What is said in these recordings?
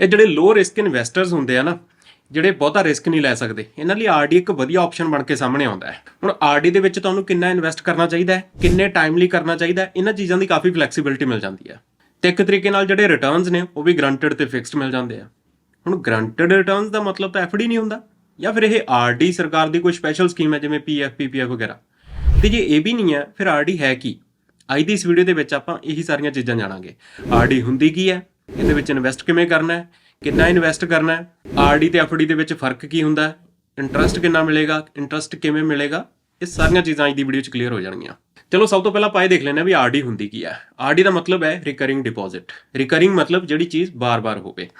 ਇਹ ਜਿਹੜੇ ਲੋ risk investors ਹੁੰਦੇ ਆ ਨਾ, ਜਿਹੜੇ ਬਹੁਤਾ ਰਿਸਕ ਨਹੀਂ ਲੈ ਸਕਦੇ, ਇਹਨਾਂ ਲਈ ਆਰਡੀ ਇੱਕ ਵਧੀਆ ਆਪਸ਼ਨ ਬਣ ਕੇ ਸਾਹਮਣੇ ਆਉਂਦਾ ਹੈ। ਹੁਣ ਆਰਡੀ ਦੇ ਵਿੱਚ ਤੁਹਾਨੂੰ ਕਿੰਨਾ ਇਨਵੈਸਟ ਕਰਨਾ ਚਾਹੀਦਾ ਹੈ, ਕਿੰਨੇ ਟਾਈਮਲੀ ਕਰਨਾ ਚਾਹੀਦਾ ਹੈ, ਇਹਨਾਂ ਚੀਜ਼ਾਂ ਦੀ ਕਾਫੀ ਫਲੈਕਸੀਬਿਲਿਟੀ ਮਿਲ ਜਾਂਦੀ ਹੈ। ਤੇ ਇੱਕ ਤਰੀਕੇ ਨਾਲ ਜਿਹੜੇ ਰਿਟਰਨਸ ਨੇ, ਉਹ ਵੀ ਗਰੰਟਡ ਤੇ ਫਿਕਸਡ ਮਿਲ ਜਾਂਦੇ ਆ। ਹੁਣ ਗਰੰਟਡ ਰਿਟਰਨਸ ਦਾ ਮਤਲਬ ਤਾਂ ਐਫਡੀ ਨਹੀਂ ਹੁੰਦਾ, ਜਾਂ ਫਿਰ ਇਹ ਆਰਡੀ ਸਰਕਾਰ ਦੀ ਕੋਈ ਸਪੈਸ਼ਲ ਸਕੀਮ ਹੈ, ਜਿਵੇਂ ਪੀਐਫ ਪੀਪੀਐਫ ਵਗੈਰਾ। ਤੇ ਜੇ ਇਹ ਵੀ ਨਹੀਂ ਹੈ, ਫਿਰ ਆਰਡੀ ਹੈ ਕੀ? ਅੱਜ ਦੀ ਇਸ ਵੀਡੀਓ ਦੇ ਵਿੱਚ ਆਪਾਂ ਇਹੀ ਸਾਰੀਆਂ ਚੀਜ਼ਾਂ ਜਾਣਾਂਗੇ। ਆਰਡੀ ਹੁੰਦੀ ਕੀ ਹੈ? ਇਹਦੇ ਵਿੱਚ ਇਨਵੈਸਟ ਕਿਵੇਂ ਕਰਨਾ ਹੈ? ਕਿੰਨਾ ਇਨਵੈਸਟ ਕਰਨਾ ਹੈ? ਆਰਡੀ ਤੇ ਐਫਡੀ ਦੇ ਵਿੱਚ ਫ਼ਰਕ ਕੀ ਹੁੰਦਾ ਹੈ? ਇੰਟਰਸਟ ਕਿੰਨਾ ਮਿਲੇਗਾ? ਇੰਟਰਸਟ ਕਿਵੇਂ ਮਿਲੇਗਾ? ਇਹ ਸਾਰੀਆਂ ਚੀਜ਼ਾਂ ਅੱਜ ਦੀ ਵੀਡੀਓ 'ਚ ਕਲੀਅਰ ਹੋ ਜਾਣਗੀਆਂ। ਚਲੋ, ਸਭ ਤੋਂ ਪਹਿਲਾਂ ਆਪਾਂ ਇਹ ਦੇਖ ਲੈਂਦੇ ਹਾਂ ਵੀ ਆਰਡੀ ਹੁੰਦੀ ਕੀ ਹੈ। ਆਰਡੀ ਦਾ ਮਤਲਬ ਹੈ ਰਿਕਰਿੰਗ ਡਿਪੋਜ਼ਿਟ ਰਿਕਰਿੰਗ ਮਤਲਬ ਜਿਹੜੀ ਚੀਜ਼ ਬਾਰ-ਬਾਰ ਹੋਵੇ।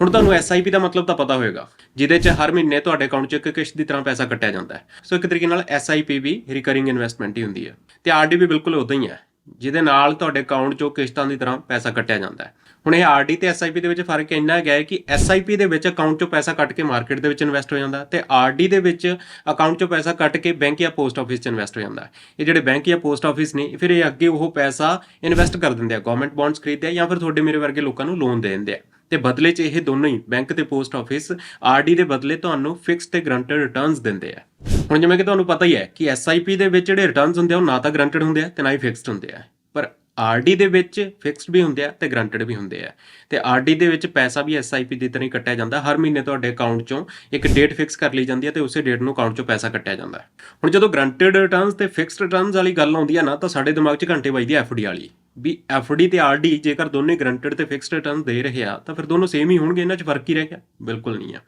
ਹੁਣ ਤੁਹਾਨੂੰ ਐਸਆਈਪੀ ਦਾ ਮਤਲਬ ਤਾਂ ਪਤਾ ਹੋਵੇਗਾ ਜਿਹਦੇ 'ਚ ਹਰ ਮਹੀਨੇ ਤੁਹਾਡੇ ਅਕਾਊਂਟ 'ਚ ਇੱਕ ਕਿਸ਼ਤ ਦੀ ਤਰ੍ਹਾਂ ਪੈਸਾ ਕੱਟਿਆ ਜਾਂਦਾ ਹੈ। ਸੋ ਇੱਕ ਤਰੀਕੇ ਨਾਲ ਐਸਆਈਪੀ ਵੀ ਰਿਕਰਿੰਗ ਇਨਵੈਸਟਮੈਂਟ ਹੀ ਹੁੰਦੀ ਹੈ। ਤੇ ਆਰਡੀ ਵੀ ਬਿਲਕੁਲ ਉਦਾਂ ਹੀ ਹੈ। ਜਿਹਦੇ ਨਾਲ ਤੁਹਾਡੇ ਅਕਾਊਂਟ 'ਚੋਂ ਕਿਸ਼ਤਾਂ ਦੀ ਤਰ੍ਹਾਂ ਪੈਸਾ ਕੱਟਿਆ ਜਾਂਦਾ ਹੈ। ਹੁਣ ਇਹ ਆਰਡੀ ਤੇ ਐਸਆਈਪੀ ਦੇ ਵਿੱਚ ਫ਼ਰਕ ਇੰਨਾ ਹੈਗਾ ਹੈ ਕਿ ਐਸਆਈਪੀ ਦੇ ਵਿੱਚ ਅਕਾਊਂਟ 'ਚੋਂ ਪੈਸਾ ਕੱਟ ਕੇ ਮਾਰਕੀਟ ਦੇ ਵਿੱਚ ਇਨਵੈਸਟ ਹੋ ਜਾਂਦਾ ਤੇ ਆਰਡੀ ਦੇ ਵਿੱਚ ਅਕਾਊਂਟ 'ਚੋਂ ਪੈਸਾ ਕੱਟ ਕੇ ਬੈਂਕ ਜਾਂ ਪੋਸਟ ਆਫਿਸ 'ਚ ਇਨਵੈਸਟ ਹੋ ਜਾਂਦਾ ਇਹ ਜਿਹੜੇ ਬੈਂਕ ਜਾਂ ਪੋਸਟ ਆਫਿਸ ਨੇ, ਫਿਰ ਇਹ ਅੱਗੇ ਉਹ ਪੈਸਾ ਇਨਵੈਸਟ ਕਰ ਦਿੰਦੇ ਆ ਗਵਰਨਮੈਂਟ ਬੌਂਡਸ ਖਰੀਦਦੇ ਆ ਜਾਂ ਫਿਰ ਤੁਹਾਡੇ ਮੇਰੇ ਵਰਗੇ ਲੋਕਾਂ ਨੂੰ ਲੋਨ ਦੇ ਦਿੰਦੇ ਆ। ਤੇ ਬਦਲੇ 'ਚ ਇਹ ਦੋਨੋਂ ਹੀ ਬੈਂਕ ਤੇ ਪੋਸਟ ਆਫਿਸ ਆਰਡੀ ਦੇ ਬਦਲੇ ਤੁਹਾਨੂੰ ਫਿਕਸ ਤੇ ਗਰੰਟਡ ਰਿਟਰਨਸ ਦਿੰਦੇ ਆ। ਹੁਣ ਜਿਵੇਂ ਕਿ ਤੁਹਾਨੂੰ ਪਤਾ ਹੀ ਹੈ ਕਿ ਐਸਆਈਪੀ ਦੇ ਵਿੱਚ ਜਿਹੜੇ ਰਿਟਰਨਸ ਹੁੰਦੇ ਆ, ਉਹ ਨਾ ਤਾਂ ਗਰੰਟਡ ਹੁੰਦੇ ਆ ਤੇ ਨਾ ਹੀ ਫਿਕਸਡ ਹੁੰਦੇ ਆ। ਪਰ ਆਰਡੀ ਦੇ ਵਿੱਚ ਫਿਕਸਡ ਵੀ ਹੁੰਦੇ ਆ ਤੇ ਗਰੰਟਡ ਵੀ ਹੁੰਦੇ ਆ। ਤੇ ਆਰਡੀ ਦੇ ਵਿੱਚ ਪੈਸਾ ਵੀ ਐਸਆਈਪੀ ਦੀ ਤਰ੍ਹਾਂ ਹੀ ਕੱਟਿਆ ਜਾਂਦਾ। ਹਰ ਮਹੀਨੇ ਤੁਹਾਡੇ ਅਕਾਊਂਟ 'ਚੋਂ ਇੱਕ ਡੇਟ ਫਿਕਸ ਕਰ ਲਈ ਜਾਂਦੀ ਹੈ ਤੇ ਉਸੇ ਡੇਟ ਨੂੰ ਅਕਾਊਂਟ 'ਚੋਂ ਪੈਸਾ ਕੱਟਿਆ ਜਾਂਦਾ। ਹੁਣ ਜਦੋਂ ਗਰੰਟਡ ਰਿਟਰਨਸ ਤੇ ਫਿਕਸਡ ਰਿਟਰਨਸ ਵਾਲੀ ਗੱਲ ਆਉਂਦੀ ਹੈ ਨਾ, ਤਾਂ ਸਾਡੇ ਦਿਮਾਗ 'ਚ ਘੰਟੇ ਵੱਜਦੀ ਹੈ ਐਫਡੀ ਵਾਲੀ। ਵੀ ਐਫਡੀ ਤੇ ਆਰਡੀ ਜੇਕਰ ਦੋਨੇ ਗਰੰਟਡ ਤੇ ਫਿਕਸਡ ਰਿਟਰਨ ਦੇ ਰਹੇ ਆ, ਤਾਂ ਫਿਰ ਦੋਨੋਂ ਸੇਮ ਹੀ ਹੋਣਗੇ, ਇਹਨਾਂ 'ਚ ਫ਼ਰਕ ਹੀ ਰਹਿ ਗਿਆ। ਬਿਲਕੁਲ ਨਹੀਂ ਆ।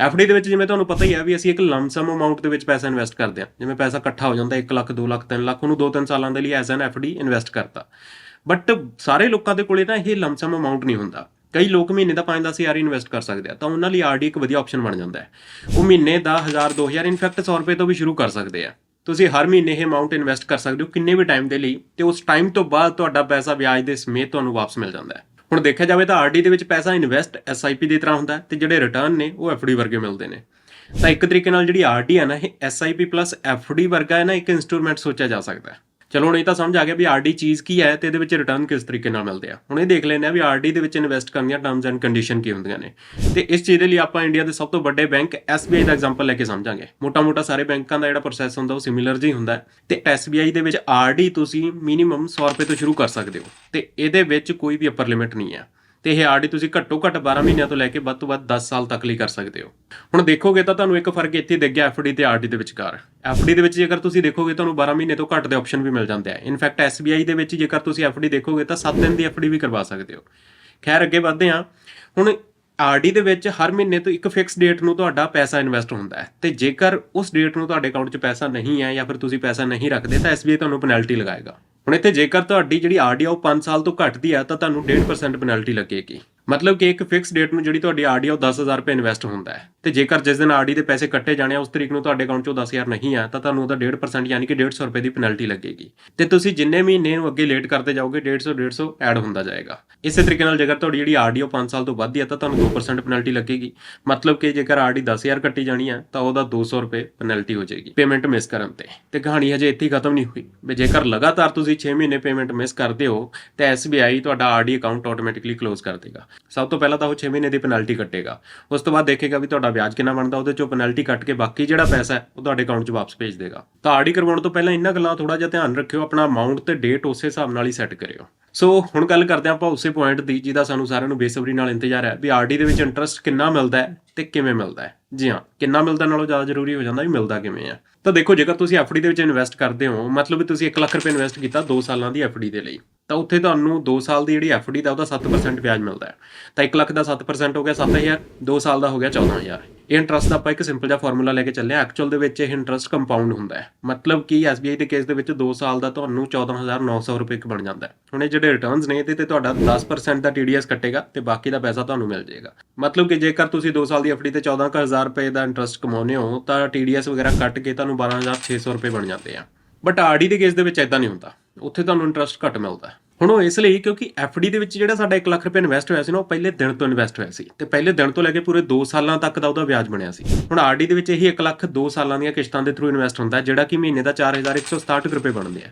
ਐਫਡੀ ਦੇ ਵਿੱਚ ਜਿਵੇਂ ਤੁਹਾਨੂੰ ਪਤਾ ਹੀ ਆ ਵੀ ਅਸੀਂ ਇੱਕ ਲੰਮਸਮ ਅਮਾਉਂਟ ਦੇ ਵਿੱਚ ਪੈਸਾ ਇਨਵੈਸਟ ਕਰਦੇ ਆ। ਜਿਵੇਂ ਪੈਸਾ ਇਕੱਠਾ ਹੋ ਜਾਂਦਾ 1 ਲੱਖ 2 ਲੱਖ 3 ਲੱਖ, ਉਹਨੂੰ 2-3 ਸਾਲਾਂ ਦੇ ਲਈ ਐਜ਼ ਐਨ ਐਫਡੀ ਇਨਵੈਸਟ ਕਰਤਾ। ਬਟ ਸਾਰੇ ਲੋਕਾਂ ਦੇ ਕੋਲੇ ਤਾਂ ਇਹ ਲੰਮਸਮ ਅਮਾਉਂਟ ਨਹੀਂ ਹੁੰਦਾ। ਕਈ ਲੋਕ ਮਹੀਨੇ ਦਾ 5-10 ਹਜ਼ਾਰ ਇਨਵੈਸਟ ਕਰ ਸਕਦੇ ਆ, ਤਾਂ ਉਹਨਾਂ ਲਈ ਆਰਡੀ ਇੱਕ ਵਧੀਆ ਆਪਸ਼ਨ ਬਣ ਜਾਂਦਾ ਹੈ। ਉਹ ਮਹੀਨੇ ਦਾ 1000 2000 ਇਨਫੈਕਟ 100 ਰੁਪਏ ਤੋਂ ਵੀ ਸ਼ੁਰੂ ਕਰ ਸਕਦੇ ਆ। ਤੁਸੀਂ ਹਰ ਮਹੀਨੇ ਇਹ ਅਮਾਉਂਟ ਇਨਵੈਸਟ ਕਰ ਸਕਦੇ ਹੋ ਕਿੰਨੇ ਵੀ ਟਾਈਮ ਦੇ ਲਈ ਤੇ ਉਸ ਟਾਈਮ ਤੋਂ ਬਾਅਦ ਤੁਹਾਡਾ ਪੈਸਾ ਵਿਆਜ ਦੇ ਸਮੇਤ ਤੁਹਾਨੂੰ ਵਾਪਸ ਮਿਲ ਜਾਂਦਾ ਹੈ। ਹੁਣ ਦੇਖਿਆ ਜਾਵੇ ਤਾਂ ਆਰਡੀ ਦੇ ਵਿੱਚ ਪੈਸਾ ਇਨਵੈਸਟ ਐਸਆਈਪੀ ਦੀ ਤਰ੍ਹਾਂ ਹੁੰਦਾ ਹੈ ਤੇ ਜਿਹੜੇ ਰਿਟਰਨ ਨੇ ਉਹ ਐਫਡੀ ਵਰਗੇ ਮਿਲਦੇ ਨੇ। ਤਾਂ ਇੱਕ ਤਰੀਕੇ ਨਾਲ ਜਿਹੜੀ ਆਰਡੀ ਹੈ ਨਾ, ਇਹ ਐਸਆਈਪੀ ਪਲੱਸ ਐਫਡੀ ਵਰਗਾ ਹੈ ਨਾ, ਇੱਕ ਇਨਸਟਰੂਮੈਂਟ ਸੋਚਿਆ ਜਾ ਸਕਦਾ ਹੈ। ਚਲੋ ਹੁਣ ਇਹ ਤਾਂ ਸਮਝ ਆ ਗਿਆ ਵੀ ਆਰਡੀ ਚੀਜ਼ ਕੀ ਹੈ ਤੇ ਇਹਦੇ ਵਿੱਚ ਰਿਟਰਨ ਕਿਸ ਤਰੀਕੇ ਨਾਲ ਮਿਲਦੇ ਆ। ਹੁਣ ਇਹ ਦੇਖ ਲੈਂਦੇ ਆ ਵੀ ਆਰਡੀ ਦੇ ਵਿੱਚ ਇਨਵੈਸਟ ਕਰਨ ਦੀਆਂ ਟਰਮਸ ਐਂਡ ਕੰਡੀਸ਼ਨ ਕੀ ਹੁੰਦੀਆਂ ਨੇ। ਤੇ ਇਸ ਚੀਜ਼ ਦੇ ਲਈ ਆਪਾਂ ਇੰਡੀਆ ਦੇ ਸਭ ਤੋਂ ਵੱਡੇ ਬੈਂਕ SBI ਦਾ ਐਗਜ਼ਾਮਪਲ ਲੈ ਕੇ ਸਮਝਾਂਗੇ। ਮੋਟਾ-ਮੋਟਾ ਸਾਰੇ ਬੈਂਕਾਂ ਦਾ ਜਿਹੜਾ ਪ੍ਰੋਸੈਸ ਹੁੰਦਾ ਉਹ ਸਿਮਿਲਰ ਜਿਹਾ ਹੁੰਦਾ ਹੈ। ਤੇ SBI ਦੇ ਵਿੱਚ ਆਰਡੀ ਤੁਸੀਂ ਮਿਨੀਮਮ 100 ਰੁਪਏ ਤੋਂ ਸ਼ੁਰੂ ਕਰ ਸਕਦੇ ਹੋ। ਤੇ ਇਹਦੇ ਵਿੱਚ ਕੋਈ ਵੀ ਅਪਰ ਲਿਮਿਟ ਨਹੀਂ ਹੈ। ਤੇ ਇਹ ਆਰਡੀ ਤੁਸੀਂ ਘੱਟੋ ਘੱਟ 12 ਮਹੀਨਿਆਂ ਤੋਂ ਲੈ ਕੇ ਵੱਧ ਤੋਂ ਵੱਧ 10 ਸਾਲ ਤੱਕ ਲਈ ਕਰ ਸਕਦੇ ਹੋ। ਹੁਣ ਦੇਖੋਗੇ ਤਾਂ ਤੁਹਾਨੂੰ ਇੱਕ ਫ਼ਰਕ ਇੱਥੇ ਦਿਖ ਗਿਆ ਐਫਡੀ ਤੇ ਆਰਡੀ ਦੇ ਵਿਚਕਾਰ। ਐਫਡੀ ਦੇ ਵਿੱਚ ਜੇਕਰ ਤੁਸੀਂ ਦੇਖੋਗੇ ਤੁਹਾਨੂੰ 12 ਮਹੀਨੇ ਤੋਂ ਘੱਟ ਦੇ ਆਪਸ਼ਨ ਵੀ ਮਿਲ ਜਾਂਦੇ ਆ। ਇਨਫੈਕਟ ਐਸਬੀਆਈ ਦੇ ਵਿੱਚ ਜੇਕਰ ਤੁਸੀਂ ਐਫਡੀ ਦੇਖੋਗੇ ਤਾਂ 7 ਦਿਨ ਦੀ ਐਫਡੀ ਵੀ ਕਰਵਾ ਸਕਦੇ ਹੋ। ਖੈਰ, ਅੱਗੇ ਵਧਦੇ ਹਾਂ। ਹੁਣ ਆਰਡੀ ਦੇ ਵਿੱਚ ਹਰ ਮਹੀਨੇ ਤੋਂ ਇੱਕ ਫਿਕਸ ਡੇਟ ਨੂੰ ਤੁਹਾਡਾ ਪੈਸਾ ਇਨਵੈਸਟ ਹੁੰਦਾ ਹੈ। ਤੇ ਜੇਕਰ ਉਸ ਡੇਟ ਨੂੰ ਤੁਹਾਡੇ ਅਕਾਊਂਟ 'ਚ ਪੈਸਾ ਨਹੀਂ ਹੈ ਜਾਂ ਫਿਰ ਤੁਸੀਂ ਪੈਸਾ ਨਹੀਂ ਰੱਖਦੇ, ਤਾਂ ਐਸਬੀਆਈ ਤੁਹਾਨੂੰ ਪੈਨਲਟੀ ਲਗਾਏਗਾ। ਹੁਣ ਇੱਥੇ ਜੇਕਰ ਤੁਹਾਡੀ ਜਿਹੜੀ ਆਰਡੀ ਆ ਉਹ 5 ਸਾਲ ਤੋਂ ਘੱਟ ਦੀ ਹੈ ਤਾਂ ਤੁਹਾਨੂੰ 1.5% ਪੈਨਲਟੀ ਲੱਗੇਗੀ। ਮਤਲਬ ਕਿ ਇੱਕ ਫਿਕਸ ਡੇਟ ਨੂੰ ਜਿਹੜੀ ਤੁਹਾਡੀ ਆਰਡੀ ਆ ਉਹ 10000 ਰੁਪਏ ਇਨਵੈਸਟ ਹੁੰਦਾ ਹੈ। ਤੇ ਜੇਕਰ ਜਿਸ ਦਿਨ ਆਰਡੀ ਦੇ ਪੈਸੇ ਕੱਟੇ ਜਾਣੇ ਆ, ਉਸ ਤਰੀਕ ਨੂੰ ਤੁਹਾਡੇ ਅਕਾਊਂਟ 'ਚੋਂ 10000 ਨਹੀਂ ਆ, ਤਾਂ ਤੁਹਾਨੂੰ ਉਹਦਾ 1.5% ਯਾਨੀ ਕਿ 150 ਰੁਪਏ ਦੀ ਪੈਨਲਟੀ ਲੱਗੇਗੀ। ਤੇ ਤੁਸੀਂ ਜਿੰਨੇ ਮਹੀਨੇ ਨੂੰ ਅੱਗੇ ਲੇਟ ਕਰਦੇ ਜਾਓਗੇ 150 150 ਐਡ ਹੁੰਦਾ ਜਾਏਗਾ। ਇਸੇ ਤਰੀਕੇ ਨਾਲ ਜੇਕਰ ਤੁਹਾਡੀ ਜਿਹੜੀ ਆਰਡੀ ਉਹ 5 ਸਾਲ ਤੋਂ ਵੱਧ ਆ, ਤਾਂ ਤੁਹਾਨੂੰ 2% ਪੈਨਲਟੀ ਲੱਗੇਗੀ। ਮਤਲਬ ਕਿ ਜੇਕਰ ਆਰਡੀ 10000 ਕੱਟੀ ਜਾਣੀ ਆ, ਤਾਂ ਉਹਦਾ 200 ਰੁਪਏ ਪੈਨਲਟੀ ਹੋ ਜਾਏਗੀ ਪੇਮੈਂਟ ਮਿਸ ਕਰਨ ਤੇ। ਤੇ ਕਹਾਣੀ ਹਜੇ ਇੱਥੇ ਖਤਮ ਨਹੀਂ ਹੋਈ। ਵੀ ਜੇਕਰ ਲਗਾਤਾਰ ਤੁਸੀਂ 6 ਮਹੀਨੇ ਪੇਮੈਂਟ ਮਿਸ ਕਰਦੇ ਹੋ, ਤਾਂ SBI ਤੁਹਾਡਾ ਆਰਡੀ ਅਕਾਊਂਟ ਆਟੋਮੈਟਿਕਲੀ ਕਲੋਜ਼ ਕਰ ਦੇਗਾ। ਸਭ ਤੋਂ ਪਹਿਲਾਂ ਤਾਂ ਉਹ 6 ਮਹੀਨੇ ਦੀ ਪੈਨਲਟੀ ਕੱਟੇਗਾ। ਉਸ ਤੋਂ ਬਾਅਦ ਦੇਖੇਗਾ ਵੀ ਤੁਹਾਡਾ ਵਿਆਜ ਕਿੰਨਾ ਬਣਦਾ, ਉਹਦੇ ਚੋਂ ਪੈਨਲਟੀ ਕੱਟ ਕੇ ਬਾਕੀ ਜਿਹੜਾ ਪੈਸਾ ਹੈ, ਉਹ ਤੁਹਾਡੇ ਅਕਾਊਂਟ 'ਚ ਵਾਪਸ ਭੇਜ ਦੇਗਾ। ਤਾਂ ਕਰਵਾਉਣ ਤੋਂ ਪਹਿਲਾਂ ਇਹਨਾਂ ਗੱਲਾਂ ਥੋੜਾ ਜਿਹਾ ਧਿਆਨ ਰੱਖਿਓ, ਆਪਣਾ ਅਮਾਉਂਟ ਤੇ ਡੇਟ ਉਸੇ ਹਿਸਾਬ ਨਾਲ ਹੀ ਸੈੱਟ ਕਰਿਓ। ਸੋ ਹੁਣ ਗੱਲ ਕਰਦੇ ਹਾਂ ਆਪਾਂ ਉਸੇ ਪੁਆਇੰਟ ਦੀ, ਜਿਹਦਾ ਸਾਨੂੰ ਸਾਰਿਆਂ ਨੂੰ ਬੇਸਬਰੀ ਨਾਲ ਇੰਤਜ਼ਾਰ ਹੈ, ਵੀ ਆਰਡੀ ਦੇ ਵਿੱਚ ਇੰਟਰਸਟ ਕਿੰਨਾ ਮਿਲਦਾ ਹੈ ਤੇ ਕਿਵੇਂ ਮਿਲਦਾ ਹੈ। ਜੀ ਹਾਂ, ਕਿੰਨਾ ਮਿਲਦਾ ਨਾਲੋਂ ਜ਼ਿਆਦਾ ਜ਼ਰੂਰੀ ਹੋ ਜਾਂਦਾ ਵੀ ਮਿਲਦਾ ਕਿਵੇਂ ਆ ਤਾਂ ਦੇਖੋ, ਜੇਕਰ ਤੁਸੀਂ ਐਫਡੀ ਦੇ ਵਿੱਚ ਇਨਵੈਸਟ ਕਰਦੇ ਹੋ, ਮਤਲਬ ਵੀ ਤੁਸੀਂ 1 ਲੱਖ ਰੁਪਏ ਇਨਵੈਸਟ ਕੀਤਾ 2 ਸਾਲਾਂ ਦੀ ਐਫਡੀ ਦੇ ਲਈ। ਤਾਂ ਉੱਥੇ ਤੁਹਾਨੂੰ 2 ਸਾਲ ਦੀ ਜਿਹੜੀ ਐਫਡੀ ਦਾ ਉਹਦਾ 7% ਵਿਆਜ ਮਿਲਦਾ ਹੈ। ਤਾਂ 1 ਲੱਖ ਦਾ 7% ਹੋ ਗਿਆ 7000 2 ਸਾਲ ਦਾ ਹੋ ਗਿਆ 14000 ਇਹ ਇੰਟਰਸਟ ਦਾ ਆਪਾਂ ਇੱਕ ਸਿੰਪਲ ਜਿਹਾ ਫਾਰਮੂਲਾ ਲੈ ਕੇ ਚੱਲੇ ਆ ਐਕਚੁਅਲ ਦੇ ਵਿੱਚ ਇਹ ਇੰਟਰਸਟ ਕੰਪਾਊਂਡ ਹੁੰਦਾ ਹੈ। ਮਤਲਬ ਕਿ SBI ਦੇ ਕੇਸ ਦੇ ਵਿੱਚ 2 ਸਾਲ ਦਾ ਤੁਹਾਨੂੰ 14900 ਰੁਪਏ ਇੱਕ ਬਣ ਜਾਂਦਾ ਹੈ। ਹੁਣ ਇਹ ਜਿਹੜੇ ਰਿਟਰਨਸ ਨੇ, ਇਹਦੇ ਤੇ ਤੁਹਾਡਾ 10% ਦਾ TDS ਕੱਟੇਗਾ ਤੇ ਬਾਕੀ ਦਾ ਪੈਸਾ ਤੁਹਾਨੂੰ ਮਿਲ ਜਾਏਗਾ। ਮਤਲਬ ਕਿ ਜੇਕਰ ਤੁਸੀਂ 2 ਸਾਲ ਦੀ ਐਫਡੀ ਤੇ 14000 ਰੁਪਏ ਦਾ ਇੰਟਰਸਟ ਕਮਾਉਂਦੇ ਹੋ, ਤਾਂ TDS ਵਗੈਰਾ ਕੱਟ ਕੇ ਤੁਹਾਨੂੰ 12600 ਰੁਪਏ ਬਣ ਜਾਂਦੇ ਆ। ਬਟ ਆਰਡੀ ਦੇ ਕੇਸ ਦੇ ਵਿੱਚ ਐਦਾਂ ਨਹੀਂ ਹੁੰਦਾ। ਉੱਥੇ ਤੁਹਾਨੂੰ ਇੰਟਰਸਟ ਘੱਟ ਮਿਲਦਾ ਹੁਣ ਉਹ ਇਸ ਲਈ ਕਿਉਂਕਿ ਐਫਡੀ ਦੇ ਵਿੱਚ ਜਿਹੜਾ ਸਾਡਾ 1 ਲੱਖ ਰੁਪਏ ਇਨਵੈਸਟ ਹੋਇਆ ਸੀ ਨਾ, ਉਹ ਪਹਿਲੇ ਦਿਨ ਤੋਂ ਇਨਵੈਸਟ ਹੋਇਆ ਸੀ ਤੇ ਪਹਿਲੇ ਦਿਨ ਤੋਂ ਲੈ ਕੇ ਪੂਰੇ 2 ਸਾਲਾਂ ਤੱਕ ਦਾ ਉਹਦਾ ਵਿਆਜ ਬਣਿਆ ਸੀ। ਹੁਣ ਆਰਡੀ ਦੇ ਵਿੱਚ ਇਹੀ 1 ਲੱਖ 2 ਸਾਲਾਂ ਦੀਆਂ ਕਿਸ਼ਤਾਂ ਦੇ ਥਰੂ ਇਨਵੈਸਟ ਹੁੰਦਾ, ਜਿਹੜਾ ਕਿ ਮਹੀਨੇ ਦਾ 4167 ਰੁਪਏ ਬਣਦੇ ਆ।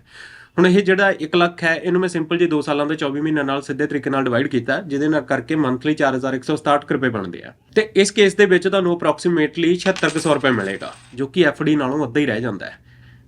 ਹੁਣ ਇਹ ਜਿਹੜਾ 1 ਲੱਖ ਹੈ, ਇਹਨੂੰ ਮੈਂ ਸਿੰਪਲ ਜੀ 2 ਸਾਲਾਂ ਦੇ 24 ਮਹੀਨਿਆਂ ਨਾਲ ਸਿੱਧੇ ਤਰੀਕੇ ਨਾਲ ਡਿਵਾਈਡ ਕੀਤਾ, ਜਿਹਦੇ ਨਾਲ ਕਰਕੇ ਮੰਥਲੀ 4167 ਰੁਪਏ ਬਣਦੇ ਆ। ਤੇ ਇਸ ਕੇਸ ਦੇ ਵਿੱਚ ਤੁਹਾਨੂੰ ਅਪਰੋਕਸੀਮੇਟਲੀ 7600 ਰੁਪਏ ਮਿਲੇਗਾ, ਜੋ ਕਿ ਐਫਡੀ ਨਾਲੋਂ ਅੱਧਾ ਹੀ ਰਹਿ ਜਾਂਦਾ ਹੈ।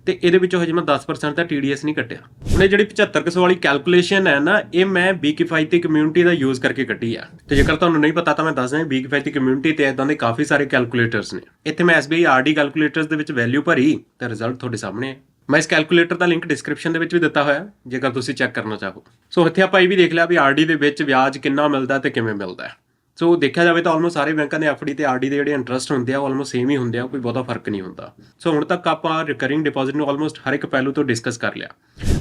ਤੇ ਇਹਦੇ ਵਿੱਚੋਂ ਹਜੇ ਮੈਂ 10% ਦਾ TDS ਨਹੀਂ ਕੱਟਿਆ। ਹੁਣ ਇਹ ਜਿਹੜੀ 7500 ਵਾਲੀ ਕੈਲਕੂਲੇਸ਼ਨ ਹੈ ਨਾ, ਇਹ ਮੈਂ ਬੀ ਕਿਫਾਇਤੀ ਕਮਿਊਨਿਟੀ ਦਾ ਯੂਜ਼ ਕਰਕੇ ਕੱਢੀ ਆ। ਤੇ ਜੇਕਰ ਤੁਹਾਨੂੰ ਨਹੀਂ ਪਤਾ ਤਾਂ ਮੈਂ ਦੱਸ ਦਿਆਂ ਬੀ ਕਿਫਾਇਤੀ ਕਮਿਊਨਿਟੀ ਤੇ ਇਦਾਂ ਦੇ ਕਾਫੀ ਸਾਰੇ ਕੈਲਕੂਲੇਟਰਸ ਨੇ। ਇੱਥੇ ਮੈਂ SBI RD ਕੈਲਕੂਲੇਟਰਸ ਦੇ ਵਿੱਚ ਵੈਲਿਊ ਭਰੀ, ਤੇ ਰਿਜ਼ਲਟ ਤੁਹਾਡੇ ਸਾਹਮਣੇ ਹੈ ਮੈਂ ਇਸ ਕੈਲਕੂਲੇਟਰ ਦਾ ਲਿੰਕ ਡਿਸਕ੍ਰਿਪਸ਼ਨ ਦੇ ਵਿੱਚ ਵੀ ਦਿੱਤਾ ਹੋਇਆ, ਜੇਕਰ ਤੁਸੀਂ ਚੈੱਕ ਕਰਨਾ ਚਾਹੋ। ਸੋ ਇੱਥੇ ਆਪਾਂ ਇਹ ਵੀ ਦੇਖ ਲਿਆ ਵੀ RD ਦੇ ਵਿੱਚ ਵਿਆਜ ਕਿੰਨਾ ਮਿਲਦਾ ਤੇ ਕਿਵੇਂ ਮਿਲਦਾ ਹੈ। ਸੋ ਦੇਖਿਆ ਜਾਵੇ ਤਾਂ ਆਲਮੋਸਟ ਸਾਰੇ ਬੈਂਕਾਂ ਦੇ ਐਫਡੀ ਤੇ ਆਰਡੀ ਦੇ ਜਿਹੜੇ ਇੰਟਰਸਟ ਹੁੰਦੇ ਆ, ਉਹ ਆਲਮੋਸਟ ਸੇਮ ਹੀ ਹੁੰਦੇ ਆ, ਕੋਈ ਬਹੁਤਾ ਫ਼ਰਕ ਨਹੀਂ ਹੁੰਦਾ। ਸੋ ਹੁਣ ਤੱਕ ਆਪਾਂ ਰਿਕਰਿੰਗ ਡਿਪੋਜ਼ਿਟ ਨੂੰ ਆਲਮੋਸਟ ਹਰ ਇੱਕ ਪਹਿਲੂ ਤੋਂ ਡਿਸਕਸ ਕਰ ਲਿਆ।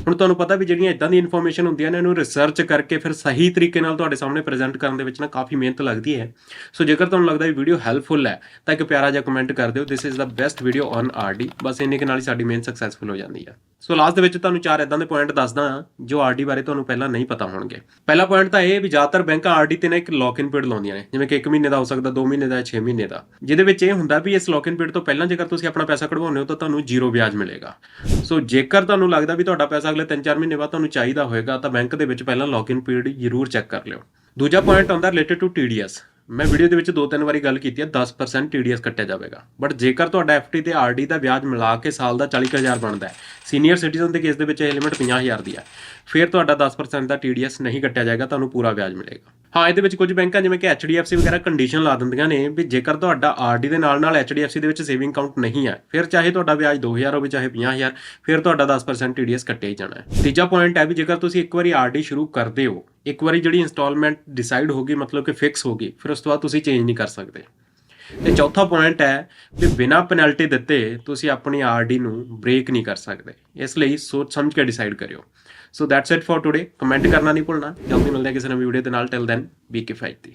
ਹੁਣ ਤੁਹਾਨੂੰ ਪਤਾ ਵੀ ਜਿਹੜੀਆਂ ਇਦਾਂ ਦੀ ਇਨਫੋਰਮੇਸ਼ਨ ਹੁੰਦੀਆਂ ਨੇ, ਇਹਨੂੰ ਰਿਸਰਚ ਕਰਕੇ ਫਿਰ ਸਹੀ ਤਰੀਕੇ ਨਾਲ ਤੁਹਾਡੇ ਸਾਹਮਣੇ ਪ੍ਰੈਜ਼ੈਂਟ ਕਰਨ ਦੇ ਵਿੱਚ ਨਾ ਕਾਫੀ ਮਿਹਨਤ ਲੱਗਦੀ ਹੈ। ਸੋ ਜੇਕਰ ਤੁਹਾਨੂੰ ਲੱਗਦਾ ਵੀ ਵੀਡੀਓ ਹੈਲਪਫੁਲ ਹੈ, ਤਾਂ ਇੱਕ ਪਿਆਰਾ ਜਿਹਾ ਕਮੈਂਟ ਕਰ ਦਿਓ। This is the best video on RD ਬਸ ਇੰਨੇ ਕੁ ਨਾਲ ਹੀ ਸਾਡੀ ਮਿਹਨਤ ਸਕਸੈਸਫੁਲ ਹੋ ਜਾਂਦੀ ਹੈ। ਸੋ ਲਾਸਟ ਦੇ ਵਿੱਚ ਤੁਹਾਨੂੰ ਚਾਰ ਇਦਾਂ ਦੇ ਪੁਆਇੰਟ ਦੱਸਦਾ ਹਾਂ, ਜੋ ਆਰਡੀ ਬਾਰੇ ਤੁਹਾਨੂੰ ਪਹਿਲਾਂ ਨਹੀਂ ਪਤਾ ਹੋਣਗੇ। ਪਹਿਲਾ ਪੁਆਇੰਟ ਤਾਂ ਇਹ ਵੀ ਜ਼ਿਆਦਾਤਰ ਬੈਂਕਾਂ ਆਰਡੀ ਤੇ ਨਾ ਇੱਕ ਲੌਕ-ਇਨ ਪੀਰੀਅਡ ਲਾਉਂਦੀਆਂ ਨੇ, ਜਿਵੇਂ ਕਿ 1 ਮਹੀਨੇ ਦਾ ਹੋ ਸਕਦਾ 2 ਮਹੀਨੇ ਦਾ 6 ਮਹੀਨੇ ਦਾ। ਜਿਹਦੇ ਵਿੱਚ ਇਹ ਹੁੰਦਾ ਵੀ ਇਸ ਲੌਕ-ਇਨ ਪੀਰੀਅਡ ਤੋਂ ਪਹਿਲਾਂ ਜੇਕਰ ਤੁਸੀਂ ਆਪਣਾ ਪੈਸਾ ਕਢਵਾਉਂਦੇ ਹੋ, ਤਾਂ ਤੁਹਾਨੂੰ ਜ਼ੀਰੋ ਵਿਆਜ ਮਿਲੇਗਾ। ਸੋ ਜੇਕਰ ਤੁਹਾਨੂੰ ਲੱਗਦਾ ਵੀ ਤੁਹਾਡਾ ਪੈਸਾ ਅਗਲੇ 3-4 ਮਹੀਨੇ ਬਾਅਦ ਤੁਹਾਨੂੰ ਚਾਹੀਦਾ ਹੋਏਗਾ, ਤਾਂ ਬੈਂਕ ਦੇ ਵਿੱਚ ਪਹਿਲਾਂ ਲੌਕ-ਇਨ ਪੀਰੀਅਡ ਜ਼ਰੂਰ ਚੈੱਕ ਕਰ ਲਿਓ। ਦੂਜਾ ਪੁਆਇੰਟ ਆਉਂਦਾ ਰਿਲੇਟਡ ਟੂ TDS ਮੈਂ ਵੀਡੀਓ ਦੇ ਵਿੱਚ ਦੋ ਤਿੰਨ ਵਾਰੀ ਗੱਲ ਕੀਤੀ ਹੈ 10% TDS ਕੱਟਿਆ ਜਾਵੇਗਾ। ਬਟ ਜੇਕਰ ਤੁਹਾਡਾ FD ਤੇ RD ਦਾ ਵਿਆਜ ਮਿਲਾ ਕੇ ਸਾਲ ਦਾ 40000 ਬਣਦਾ ਹੈ ਸੀਨੀਅਰ ਸਿਟੀਜ਼ਨ ਦੇ ਕੇਸ ਦੇ ਵਿੱਚ ਇਹ ਲਿਮਿਟ 50000 ਦੀ ਹੈ, ਫਿਰ ਤੁਹਾਡਾ 10% ਦਾ TDS ਨਹੀਂ ਕੱਟਿਆ ਜਾਏਗਾ, ਤੁਹਾਨੂੰ ਪੂਰਾ ਵਿਆਜ ਮਿਲੇਗਾ। ਹਾਂ, ਇਹਦੇ ਵਿੱਚ ਕੁਝ ਬੈਂਕਾਂ ਜਿਵੇਂ ਕਿ HDFC ਵਗੈਰਾ ਕੰਡੀਸ਼ਨ ਲਾ ਦਿੰਦੀਆਂ ਨੇ ਵੀ ਜੇਕਰ ਤੁਹਾਡਾ RD ਦੇ ਨਾਲ ਨਾਲ HDFC ਦੇ ਵਿੱਚ ਸੇਵਿੰਗ ਅਕਾਊਂਟ ਨਹੀਂ ਹੈ, ਫਿਰ ਚਾਹੇ ਤੁਹਾਡਾ ਵਿਆਜ 2000 ਹੋਵੇ, ਚਾਹੇ 50000 ਫਿਰ ਤੁਹਾਡਾ 10% TDS ਕੱਟਿਆ ਹੀ ਜਾਣਾ ਹੈ। ਤੀਜਾ ਪੁਆਇੰਟ ਹੈ ਵੀ ਜੇਕਰ ਤੁਸੀਂ ਇੱਕ ਵਾਰੀ RD ਸ਼ੁਰੂ ਕਰਦੇ ਹੋ ਇੱਕ ਵਾਰੀ ਜਿਹੜੀ ਇਨਸਟਾਲਮੈਂਟ ਡਿਸਾਈਡ ਹੋ ਗਈ, ਮਤਲਬ ਕਿ ਫਿਕਸ ਹੋ ਗਈ, ਫਿਰ ਉਸ ਤੋਂ ਬਾਅਦ ਤੁਸੀਂ ਚੇਂਜ ਨਹੀਂ ਕਰ ਸਕਦੇ। ਤੇ ਚੌਥਾ ਪੁਆਇੰਟ ਹੈ ਵੀ ਬਿਨਾਂ ਪੈਨਲਟੀ ਦਿੱਤੇ ਤੁਸੀਂ ਆਪਣੀ ਆਰਡੀ ਨੂੰ ਬ੍ਰੇਕ ਨਹੀਂ ਕਰ ਸਕਦੇ। ਇਸ ਲਈ ਸੋਚ ਸਮਝ ਕੇ ਡਿਸਾਈਡ ਕਰਿਓ। So that's it for today comment ਕਰਨਾ ਨਹੀਂ ਭੁੱਲਣਾ। ਜਲਦੀ ਮਿਲਦੇ ਹਾਂ ਕਿਸੇ ਨਵੀਂ ਵੀਡੀਓ ਦੇ ਨਾਲ। ਟਿਲ ਦੈਨ ਬੀ ਕਿਫਾਇਤੀ